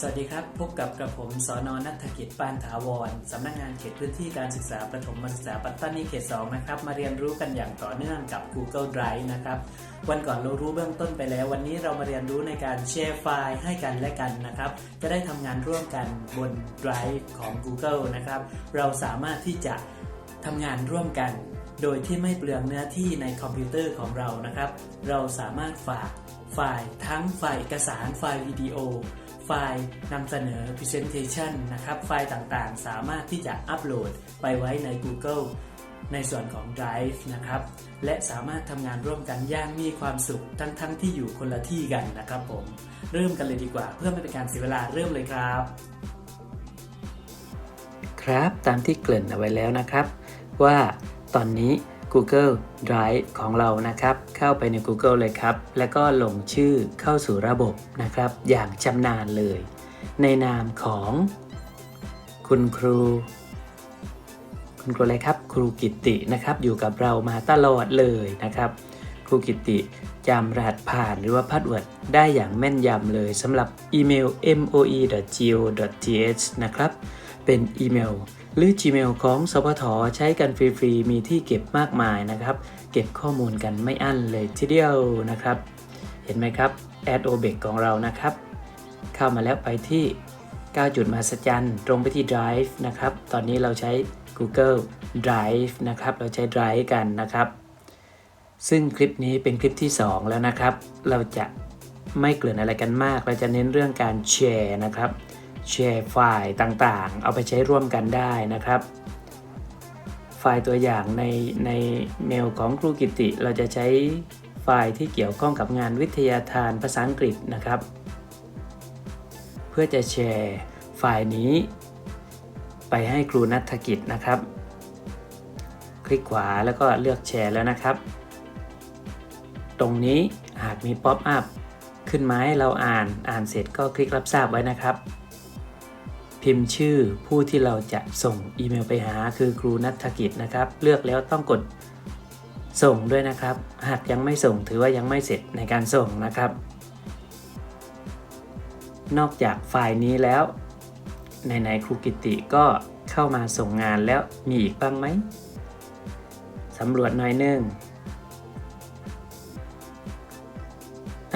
สวัสดีครับ พบกับกระผมสอนอนัฐกิจปานถาวรสำนักงานเขตพื้นที่การศึกษาประถมศึกษาปัตตานีเขต 2 นะครับ มาเรียนรู้กันอย่างต่อเนื่องกับ Google Drive นะครับ วันก่อนเรารู้เบื้องต้นไปแล้ว วันนี้เรามาเรียนรู้ในการแชร์ไฟล์ให้กันและกันนะครับ จะได้ทำงานร่วมกันบน Drive ของ Google นะครับ เราสามารถที่จะทำงานร่วมกัน โดยที่ไม่เปลืองเนื้อที่ในคอมพิวเตอร์ของเรานะครับ เราสามารถฝาก ไฟล์ทั้งไฟล์เอกสารไฟล์วิดีโอ ไฟล์นำเสนอ Presentation นะครับ ไฟล์ต่างๆ สามารถที่จะอัปโหลดไปไว้ใน Google ในส่วนของ Drive นะครับ และสามารถทำงานร่วมกันย่างมีความสุขทั้งๆทที่อยู่คนละที่กันนะครับผม เริ่มกันเลยดีกว่าเพื่อไม่เป็นการเสียเวลาเริ่มเลยครับ ครับตามที่เกริ่นเอาไว้แล้วนะครับ ว่าตอนนี้ Google Drive ของเรานะครับ เข้าไปใน Google เลยครับ แล้วก็ลงชื่อเข้าสู่ระบบนะครับ อย่างชำนาญเลย ในนามของ คุณครู คุณครูอะไรครับ ครูกิตินะครับ อยู่กับเรามาตลอดเลยนะครับ ครูกิติ จำรหัสผ่านหรือว่าพาสเวิร์ดได้อย่างแม่นยำเลยสำหรับอีเมล moe.go.th นะครับ เป็นอีเมลหรือ Gmail ของสพทใช้กันฟรีๆ มีที่เก็บมากมายนะครับ เก็บข้อมูลกันไม่อั้นเลยทีเดียวนะครับ เห็นไหมครับ Add o b e c ของเรานะครับ เข้ามาแล้วไปที่ 9 จุดมหัศจรรย์ตรงไปที่ Drive นะครับ ตอนนี้เราใช้ Google Drive นะครับ เราใช้ Drive กันนะครับ ซึ่งคลิปนี้เป็นคลิปที่ 2 แล้วนะครับ เราจะไม่เกริ่นอะไรกันมาก เราจะเน้นเรื่องการแชร์นะครับ แชร์ไฟล์ต่างๆ เอาไปใช้ร่วมกันได้นะครับ ไฟล์ตัวอย่างในในเมลของครูกิติ เราจะใช้ไฟล์ที่เกี่ยวข้องกับงานวิทยาทานภาษาอังกฤษนะครับ เพื่อจะแชร์ไฟล์นี้ ไปให้ครูนัฐกิจนะครับ คลิกขวาแล้วก็เลือกแชร์แล้วนะครับ ตรงนี้หากมีป๊อปอัพขึ้นมาให้เราอ่านอ่านเสร็จก็คลิกรับทราบไว้นะครับ พิมพ์ชื่อผู้ที่เราจะส่งอีเมลไปหาคือครูนัฐกิจนะครับ เลือกแล้วต้องกดส่งด้วยนะครับ หากยังไม่ส่งถือว่ายังไม่เสร็จในการส่งนะครับ นอกจากไฟล์นี้แล้วในๆครูกิติก็เข้ามาส่งงานแล้วมีอีกบ้างไหมสำรวจหน่อยหนึง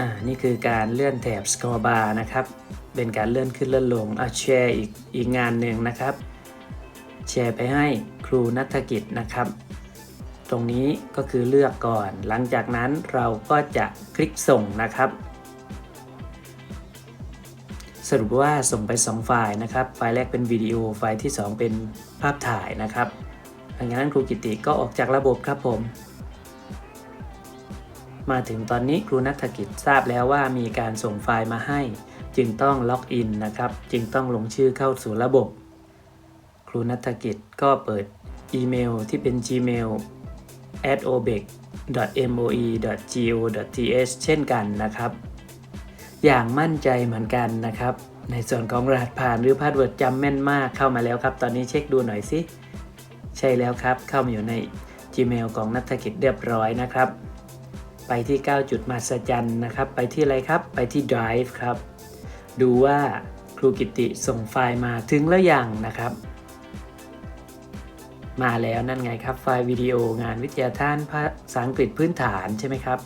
อ่านี่คือการเลื่อนแถบ scroll bar นะครับ เป็นการเลื่อนขึ้นเลื่อนลงอะแชร์อีกอีกงานหนึ่งนะครับ แชร์ไปให้ครูนัฐกิจนะครับ ตรงนี้ก็คือเลือกก่อน หลังจากนั้นเราก็จะคลิกส่งนะครับ สรุปว่าส่งไป 2 ไฟล์นะครับ ไฟล์แรกเป็นวิดีโอ ไฟล์ที่ 2 เป็นภาพถ่ายนะครับหลังจากนั้นครูกิติก็ออกจากระบบครับผม มาถึงตอนนี้ครูนัฐกิจทราบแล้วว่ามีการส่งไฟล์มาให้ จึงต้องล็อกอินนะครับ จึงต้องลงชื่อเข้าสู่ระบบ ครูนัฐกิจก็เปิดอีเมลที่เป็น Gmail at obec moe go th เช่นกันนะครับ อย่างมั่นใจเหมือนกันนะครับ ในส่วนของรหัสผ่านหรือพาสเวิร์ดจำแม่นมากเข้ามาแล้วครับ ตอนนี้เช็คดูหน่อยสิ ใช่แล้วครับ เข้ามาอยู่ใน Gmail ของนัฐกิจเรียบร้อยนะครับ ไปที่ 9 จุดมหัศจรรย์นะครับ ไปที่อะไรครับ ไปที่ Drive ครับ ดูว่าครูกิติส่งไฟล์มาถึงแล้วยังนะครับ มาแล้วนั่นไงครับ ไฟล์วิดีโองานวิทยาทานภาษาอังกฤษพื้นฐานใช่ไหมครับ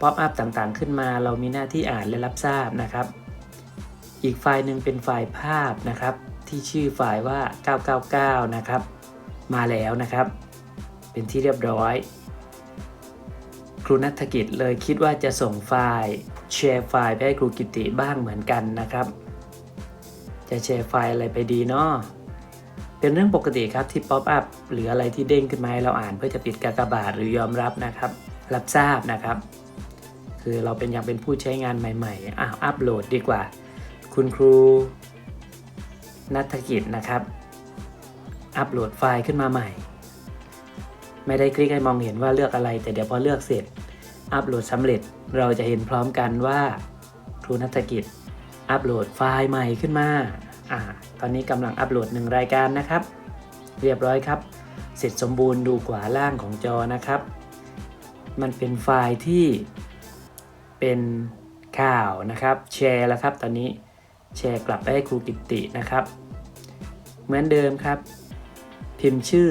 ป๊อปอัพต่างๆ ขึ้นมาเรามีหน้าที่อ่านและรับทราบนะครับ อีกไฟล์หนึ่งเป็นไฟล์ภาพนะครับ ที่ชื่อไฟล์ว่า 999 นะครับ มาแล้วนะครับ เป็นที่เรียบร้อย ครูนัฐกิจเลยคิดว่าจะส่งไฟล์แชร์ไฟล์ไปให้ครูกิติบ้างเหมือนกันนะครับ จะแชร์ไฟล์อะไรไปดีเนาะเป็นเรื่องปกติครับที่ป๊อปอัพหรืออะไรที่เด้งขึ้นมาให้เราอ่านเพื่อจะปิดกากบาทหรือยอมรับนะครับ รับทราบนะครับ คือเราเป็นยังเป็นผู้ใช้งานใหม่ๆอ้าวอัปโหลดดีกว่า คุณครูนัฐกิจนะครับ อัปโหลดไฟล์ขึ้นมาใหม่ ไม่ได้คลิกให้มองเห็นว่าเลือกอะไร แต่เดี๋ยวพอเลือกเสร็จ อัปโหลดสำเร็จ เราจะเห็นพร้อมกันว่าครูนัฐกิจ อัปโหลดไฟล์ใหม่ขึ้นมาอ่าตอนนี้กำลังอัปโหลดหนึ่งรายการนะครับ เรียบร้อยครับ เสร็จสมบูรณ์ดูขวาล่างของจอนะครับ มันเป็นไฟล์ที่เป็นข่าวนะครับแชร์แล้วครับตอนนี้แชร์กลับไปให้ครูกิตตินะครับ เหมือนเดิมครับ พิมพ์ชื่อ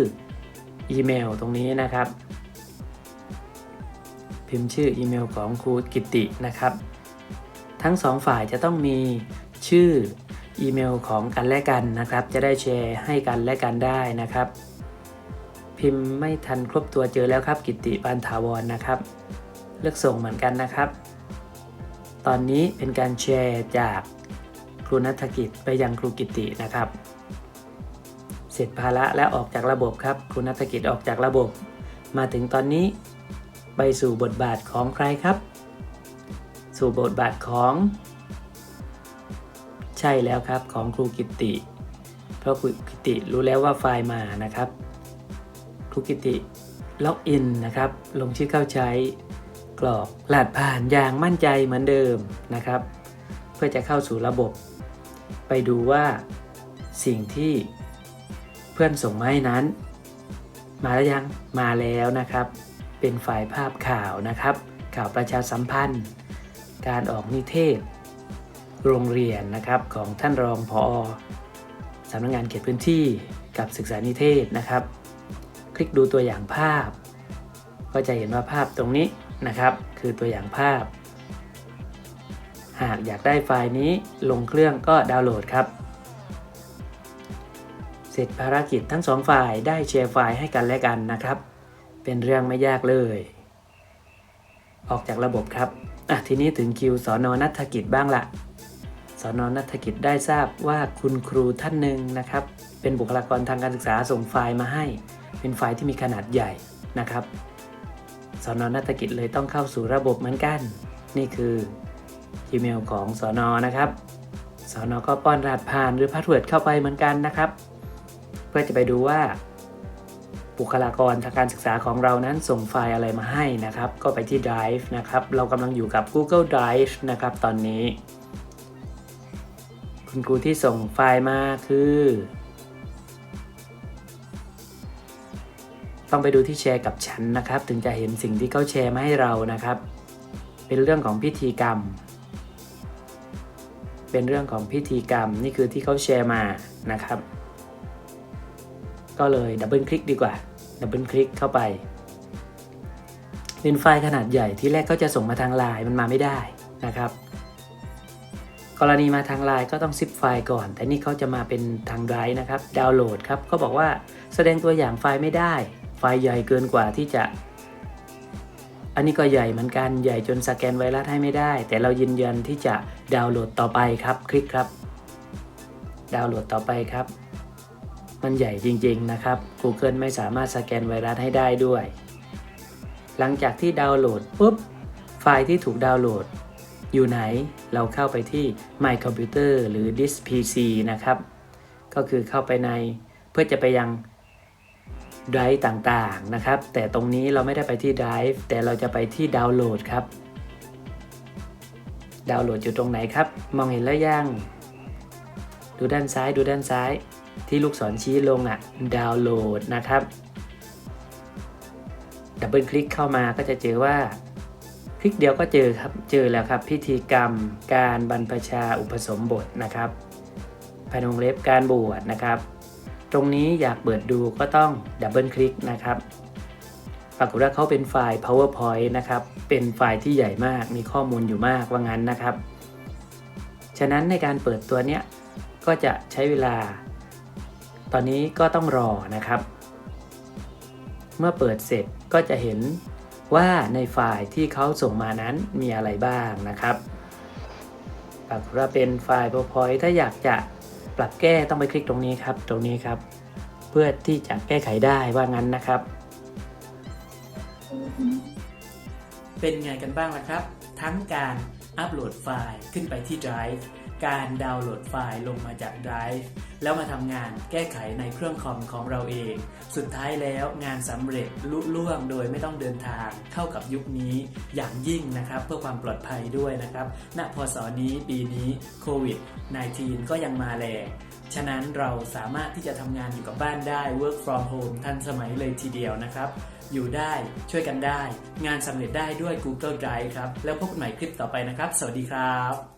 อีเมลตรงนี้นะครับ พิมพ์ชื่ออีเมลของครูกิตินะครับ ทั้งสองฝ่ายจะต้องมีชื่ออีเมลของกันและกันนะครับ จะได้แชร์ให้กันและกันได้นะครับ พิมพ์ไม่ทันครบตัวเจอแล้วครับ กิติปานถาวรนะครับ เลือกส่งเหมือนกันนะครับ ตอนนี้เป็นการแชร์จากครูนัฐกิจไปยังครูกิตินะครับ เสร็จภาระแล้วออกจากระบบครับครูนัฐกิจออกจากระบบ มาถึงตอนนี้ ไปสู่บทบาทของใครครับ สู่บทบาทของ ใช่แล้วครับของครูกิติ เพราะครูกิติรู้แล้วว่าไฟล์มานะครับ ครูกิติล็อกอินนะครับ ลงชื่อเข้าใช้ กรอกรหัสผ่านอย่างมั่นใจเหมือนเดิมนะครับ เพื่อจะเข้าสู่ระบบ ไปดูว่าสิ่งที่ เพื่อนส่งมาให้นั้น มาแล้วยังมาแล้วนะครับ เป็นไฟล์ภาพข่าวนะครับ ข่าวประชาสัมพันธ์ การออกนิเทศ โรงเรียนนะครับของท่านรองพอสำนักงานเขตพื้นที่กับศึกษานิเทศนะครับ คลิกดูตัวอย่างภาพ ก็จะเห็นว่าภาพตรงนี้นะครับ คือตัวอย่างภาพ หากอยากได้ไฟล์นี้ลงเครื่องก็ดาวน์โหลดครับ เสร็จภารกิจทั้งสองฝ่ายได้แชร์ไฟล์ให้กันและกันนะครับ เป็นเรื่องไม่ยากเลย ออกจากระบบครับอะทีนี้ถึงคิวสอนอนัฐกิจบ้างละสอนอนัฐกิจได้ทราบว่าคุณครูท่านหนึ่งนะครับ เป็นบุคลากรทางการศึกษาส่งไฟล์มาให้ เป็นไฟล์ที่มีขนาดใหญ่นะครับสอนอนัฐกิจเลยต้องเข้าสู่ระบบเหมือนกัน นี่คืออีเมลของสอนอนะครับสอนอก็ป้อนรหัสผ่านหรือพาสเวิร์ดเข้าไปเหมือนกันนะครับ พื่อจะไปดูว่าบุคลากรทางการศึกษาของเรานั้นส่งไฟล์อะไรมาให้นะครับ ก็ไปที่ Drive นะครับ เรากำลังอยู่กับ Google Drive นะครับตอนนี้ คุณครูที่ส่งไฟล์มาคือ ต้องไปดูที่แชร์กับฉันนะครับ ถึงจะเห็นสิ่งที่เขาแชร์มาให้เรานะครับ เป็นเรื่องของพิธีกรรม เป็นเรื่องของพิธีกรรมนี่คือที่เขาแชร์มานะครับ ก็เลยดับเบิลคลิกดีกว่าดับเบิลคลิกเข้าไป เป็นไฟล์ขนาดใหญ่ที่แรกก็จะส่งมาทางไลน์มันมาไม่ได้นะครับ กรณีมาทางไลน์ก็ต้องซิปไฟล์ก่อน แต่นี่เขาจะมาเป็นทางไดร์นะครับดาวน์โหลดครับเขาบอกว่าแสดงตัวอย่างไฟล์ไม่ได้ ไฟล์ใหญ่เกินกว่าที่จะอันนี้ก็ใหญ่เหมือนกันใหญ่จนสแกนไวรัสให้ไม่ได้ แต่เรายืนยันที่จะดาวน์โหลดต่อไปครับ คลิกครับ ดาวน์โหลดต่อไปครับ มันใหญ่จริงๆนะครับ Google ไม่สามารถสแกนไวรัสให้ได้ด้วย หลังจากที่ดาวน์โหลดปุ๊บ ไฟล์ที่ถูกดาวน์โหลด อยู่ไหน เราเข้าไปที่ My Computer หรือ This PC นะครับ ก็คือเข้าไปในเพื่อจะไปยัง Drive ต่างๆนะครับ แต่ตรงนี้เราไม่ได้ไปที่ Drive แต่เราจะไปที่ดาวน์โหลดครับ ดาวน์โหลดอยู่ตรงไหนครับ มองเห็นแล้วยัง ดูด้านซ้าย ดูด้านซ้าย ที่ลูกศรชี้ลงอะดาวน์โหลดนะครับดับเบิลคลิกเข้ามาก็จะเจอว่า คลิกเดียวก็เจอครับเจอแล้วครับ พิธีกรรมการบรรพชาอุปสมบทนะครับภายในวงเล็บการบวชนะครับ ตรงนี้อยากเปิดดูก็ต้องดับเบิลคลิกนะครับปรากฏว่าเขาเป็นไฟล์ powerpoint นะครับ เป็นไฟล์ที่ใหญ่มาก มีข้อมูลอยู่มากว่างั้นนะครับ ฉะนั้นในการเปิดตัวเนี้ย ก็จะใช้เวลา ตอนนี้ก็ต้องรอนะครับ เมื่อเปิดเสร็จก็จะเห็นว่าในไฟล์ที่เขาส่งมานั้นมีอะไรบ้างนะครับปรากฏว่าเป็นไฟล์ PowerPoint ถ้าอยากจะปรับแก้ต้องไปคลิกตรงนี้ครับ ตรงนี้ครับ เพื่อที่จะแก้ไขได้ว่างั้นนะครับ เป็นไงกันบ้างล่ะครับ ทั้งการอัปโหลดไฟล์ขึ้นไปที่ Drive การดาวน์โหลดไฟล์ลงมาจาก Drive แล้วมาทำงานแก้ไขในเครื่องคอมของเราเอง สุดท้ายแล้วงานสำเร็จลุล่วงโดยไม่ต้องเดินทางเข้ากับยุคนี้อย่างยิ่งนะครับ เพื่อความปลอดภัยด้วยนะครับ ณ พศนี้ปีนี้โควิด -19 ก็ยังมาแรงฉะนั้นเราสามารถที่จะทำงานอยู่กับบ้านได้ work from home ทันสมัยเลยทีเดียวนะครับ อยู่ได้ช่วยกันได้ งานสำเร็จได้ด้วย Google Drive ครับ แล้วพบกันใหม่คลิปต่อไปนะครับ สวัสดีครับ